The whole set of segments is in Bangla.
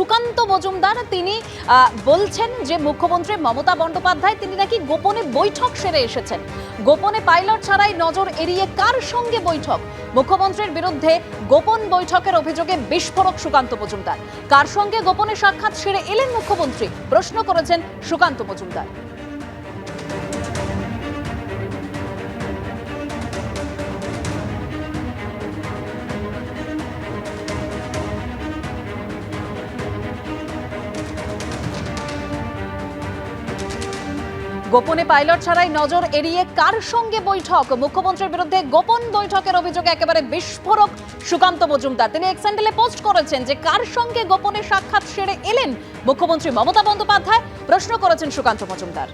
সুকান্ত মজুমদার, তিনি বলছেন যে মুখ্যমন্ত্রী মমতা বন্দ্যোপাধ্যায়, তিনি নাকি গোপনে বৈঠক সেরে এসেছেন। গোপনে পাইলট ছাড়াই নজর এড়িয়ে কার সঙ্গে বৈঠক? মুখ্যমন্ত্রীর বিরুদ্ধে গোপন বৈঠকের অভিযোগে বিস্ফোরক সুকান্ত মজুমদার। কার সঙ্গে গোপনে সাক্ষাৎ সেরে এলেন মুখ্যমন্ত্রী? প্রশ্ন করেছেন সুকান্ত মজুমদার। গোপনে পাইলট ছাড়াই নজর এড়িয়ে কার সঙ্গে বৈঠক? মুখ্যমন্ত্রীর বিরুদ্ধে গোপন বৈঠকের অভিযোগে একেবারে বিস্ফোরক সুকান্ত মজুমদার। তিনি এক্সেন্ডেলে পোস্ট করেছেন যে কার সঙ্গে গোপনে সাক্ষাৎ সেরে এলেন মুখ্যমন্ত্রী মমতা বন্দ্যোপাধ্যায়? প্রশ্ন করেছেন সুকান্ত মজুমদার।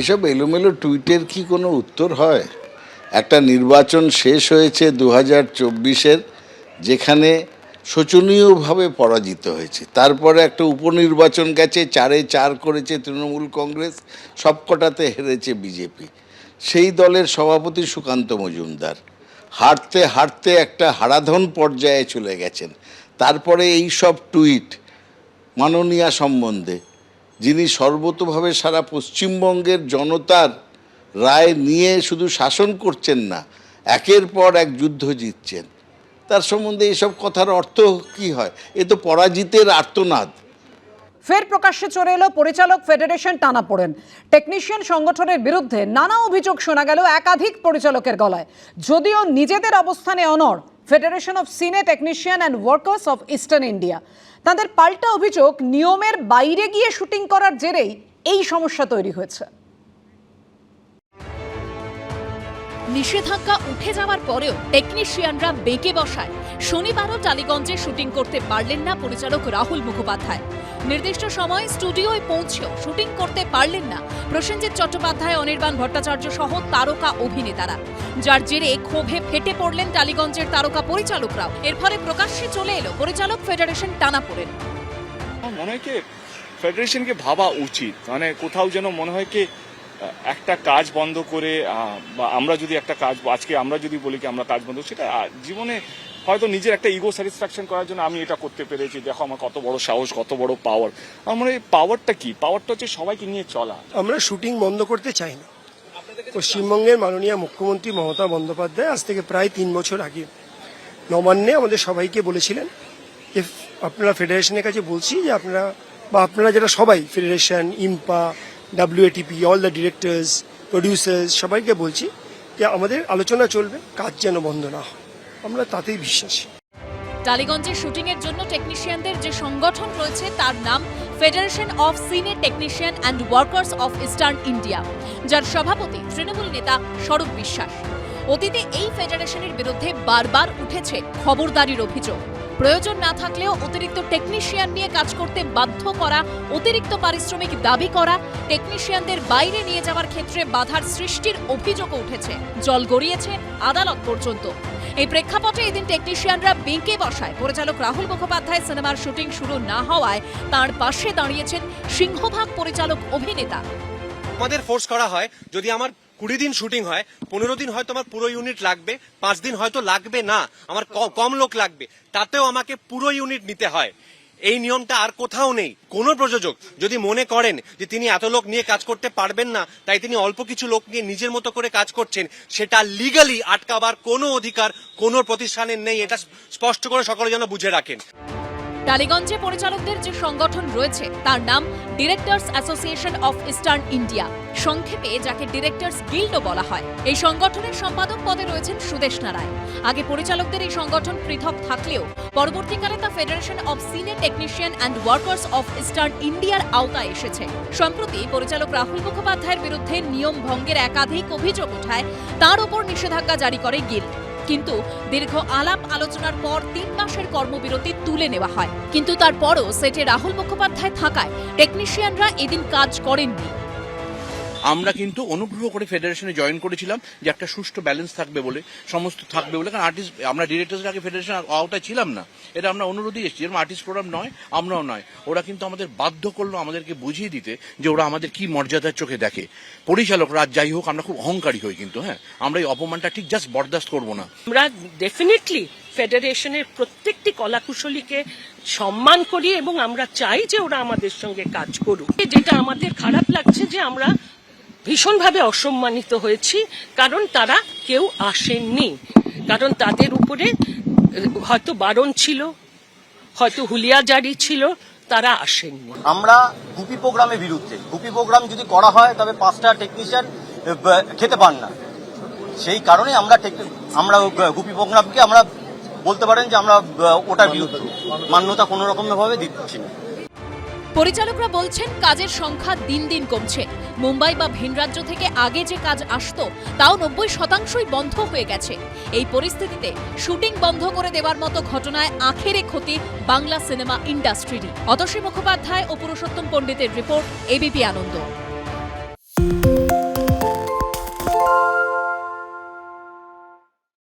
এসব এলোমেলো টুইটের কি কোনো উত্তর হয়? একটা নির্বাচন শেষ হয়েছে দু হাজার যেখানে শোচনীয়ভাবে পরাজিত হয়েছে। তারপরে একটা উপনির্বাচন গেছে, চারে চার করেছে তৃণমূল কংগ্রেস, সবকটাতে হেরেছে বিজেপি। সেই দলের সভাপতি সুকান্ত মজুমদার হাঁটতে হাঁটতে একটা হারাধন পর্যায়ে চলে গেছেন। তারপরে এই সব টুইট মাননীয়া সম্বন্ধে, যিনি সর্বতোভাবে সারা পশ্চিমবঙ্গের জনতার রায় নিয়ে শুধু শাসন করছেন না, একের পর এক যুদ্ধ জিতছেন। তার সম্বন্ধে এসব কথার অর্থ কি হয়? এ তো পরাজিতের আর্তনাদ। ফের প্রকাশ্যে চলে এলো পরিচালক ফেডারেশন টানা পড়েন। টেকনিশিয়ান সংগঠনের বিরুদ্ধে নানা অভিযোগ শোনা গেল একাধিক পরিচালকের গলায়। যদিও নিজেদের অবস্থানে অনড় federation of cine technician and workers of eastern India তাদের পাল্টা অভিযোগ নিয়মের বাইরে গিয়ে শুটিং করার জেরেই এই সমস্যা তৈরি হয়েছে। নিষেধাজ্ঞা উঠে যাওয়ার পরেও টেকনিশিয়ানরা বেঁকে বসায়। শনিবারও টালিগঞ্জে শুটিং করতে পারলেন না পরিচালক রাহুল মুখোপাধ্যায়। নির্দিষ্ট সময় স্টুডিওয় পৌঁছেও শুটিং করতে পারলেন না প্রসেনজিৎ চট্টোপাধ্যায়, অনির্বাণ ভট্টাচার্য সহ তারকা অভিনেতারা। যার জেরে ক্ষোভে ফেটে পড়লেন টালিগঞ্জের তারকা পরিচালকরাও। এর ফলে প্রকাশ্যে চলে এলো পরিচালক ফেডারেশন টানাপোড়েন। আমার মনে হয় ফেডারেশনকে ভাবা উচিত। মানে কোথাও যেন মনে হয় কি একটা কাজ বন্ধ করে বা আমরা যদি একটা কাজ, আজকে আমরা যদি বলি কি আমরা কাজ বন্ধ, সেটা জীবনে হয়তো নিজের একটা ইগো স্যাটিসফ্যাকশন করার জন্য আমি এটা করতে পেরেছি, দেখো আমার কত বড় সাহস, কত বড় পাওয়ার আমার এই পাওয়ারটা কি? পাওয়ারটা হচ্ছে সবাইকে নিয়ে চলা। আমরা শুটিং বন্ধ করতে চাই না। পশ্চিমবঙ্গের মাননীয় মুখ্যমন্ত্রী মমতা বন্দ্যোপাধ্যায় আজ থেকে প্রায় তিন বছর আগে নবান্নে আমাদের সবাইকে বলেছিলেন যে আপনারা ফেডারেশনের কাছে বলছি যে আপনারা বা আপনারা যারা সবাই federation IMPA WATP all the directors producers সবাইকে বলছি যে আমাদের আলোচনা চলবে, কাজ যেন বন্ধ না হয়। আমরা তাতেই বিশ্বাসী। টালিগঞ্জে শুটিং এর জন্য টেকনিশিয়ানদের যে সংগঠন রয়েছে, তার নাম federation of cine technician and workers of eastern India যার সভাপতি তৃণমূল নেতা স্বরূপ বিশ্বাস। অতীতে এই ফেডারেশনের বিরুদ্ধে বারবার উঠেছে খবরদারির অভিযোগ। প্রয়োজন না থাকলেও অতিরিক্ত টেকনিশিয়ান নিয়ে কাজ করতে বাধ্য করা, অতিরিক্ত পারিশ্রমিক দাবি করা টেকনিশিয়ানদের বাইরে নিয়ে যাওয়ার ক্ষেত্রে বাধার সৃষ্টির অভিযোগও উঠেছে। জল গড়িয়েছে আদালত পর্যন্ত। এই প্রেক্ষাপটে এদিন টেকনিশিয়ানরা বেঁকে বসায়। পরিচালক রাহুল মুখোপাধ্যায় সিনেমার শুটিং শুরু না হওয়ায় তার পাশে দাঁড়িয়েছেন সিংহভাগ পরিচালক অভিনেতা। আমাদের ফোর্স করা হয়, যদি আমার কুড়ি দিন শুটিং হয়, পনেরো দিন হয়তো আমার পুরো ইউনিট লাগবে, পাঁচ দিন হয়তো লাগবে না, আমার কম লোক লাগবে, তাতেও আমাকে পুরো ইউনিট নিতে হয়। এই নিয়মটা আর কোথাও নেই, কোনো প্রযোজক যদি মনে করেন যে তিনি এত লোক নিয়ে কাজ করতে পারবেন না, তাই তিনি অল্প কিছু লোক নিয়ে নিজের মতো করে কাজ করছেন, সেটা লিগালি আটকাবার কোনো অধিকার কোনো প্রতিষ্ঠানের নেই, এটা স্পষ্ট করে সকলে যেন বুঝে রাখেন। টালিগঞ্জে পরিচালকদের যে সংগঠন রয়েছে, তার নাম directors association of eastern India সংক্ষেপে যাকে ডিরেক্টরস গিল্ডও বলা হয়। এই সংগঠনের সম্পাদক পদে রয়েছেন সুদেশনা রায় আগে পরিচালকদের এই সংগঠন পৃথক থাকলেও, পরবর্তীকালে তা federation of senior technician and workers of eastern ইন্ডিয়ার আওতায় এসেছে। সম্প্রতি পরিচালক রাহুল মুখোপাধ্যায়ের বিরুদ্ধে নিয়ম ভঙ্গের একাধিক অভিযোগ ওঠায়, তার ওপর নিষেধাজ্ঞা জারি করে গিল্ড কিন্তু দীর্ঘ আলাপ আলোচনার পর তিন মাসের কর্মবিরতি তুলে নেওয়া হয়। কিন্তু তারপরও সেটে রাহুল মুখোপাধ্যায় থাকায় টেকনিশিয়ানরা এদিন কাজ করেননি। আমরা কিন্তু অনুগ্রহ করে ফেডারেশনে জয়েন করেছিলাম যে একটা সুষ্ঠু ব্যালেন্স থাকবে বলে, সমস্ত থাকবে বলে, কারণ আর্টিস্ট আমরা ডিরেক্টরসের আগে ফেডারেশন আওতায় ছিলাম না। এটা আমরা অনুরোধই এসেছি, যেরকম আর্টিস্ট প্রোগ্রাম নয়, আমরাও নয়। ওরা কিন্তু আমাদের বাধ্য করল আমাদেরকে বুঝিয়ে দিতে যে ওরা আমাদের কি মর্যাদার চোখে দেখে। পরিচালকরা যাই হোক, আমরা খুব অহংকারী হই কিন্তু হ্যাঁ। আমরা এই অপমানটা ঠিক জাস্ট বরদাস্ত করব না। আমরা ডেফিনেটলি ফেডারেশনের প্রত্যেকটি কলাকুশলীকে সম্মান করি এবং আমরা চাই যে ওরা আমাদের সঙ্গে কাজ করুক। যেটা আমাদের খারাপ লাগছে যে আমরা ভীষণভাবে অসম্মানিত হয়েছি, কারণ তারা কেউ আসেননি। কারণ তাদের উপরে, হয়তো বারণ ছিল, হয়তো হুলিয়া জারি ছিল, তারা আসেননি। আমরা গুপি প্রোগ্রামের বিরুদ্ধে। গুপি প্রোগ্রাম যদি করা হয়, তবে পাঁচটা টেকনিশিয়ান খেতে পান না। সেই কারণে আমরা আমরা গুপি প্রোগ্রামকে আমরা বলতে পারেন যে আমরা ওটার বিরুদ্ধে। মান্যতা কোনো রকম ভাবে দিচ্ছি না। পরিচালকরা বলছেন, কাজের সংখ্যা দিন দিন কমছে। মুম্বাই বা ভিন রাজ্য থেকে আগে যে কাজ আসত, তাও নব্বই শতাংশই বন্ধ হয়ে গেছে। এই পরিস্থিতিতে শুটিং বন্ধ করে দেওয়ার মতো ঘটনায় আখেরে ক্ষতি বাংলা সিনেমা ইন্ডাস্ট্রিরই। অতসী মুখোপাধ্যায় ও পুরুষোত্তম পণ্ডিতের রিপোর্ট, এবিপি আনন্দ।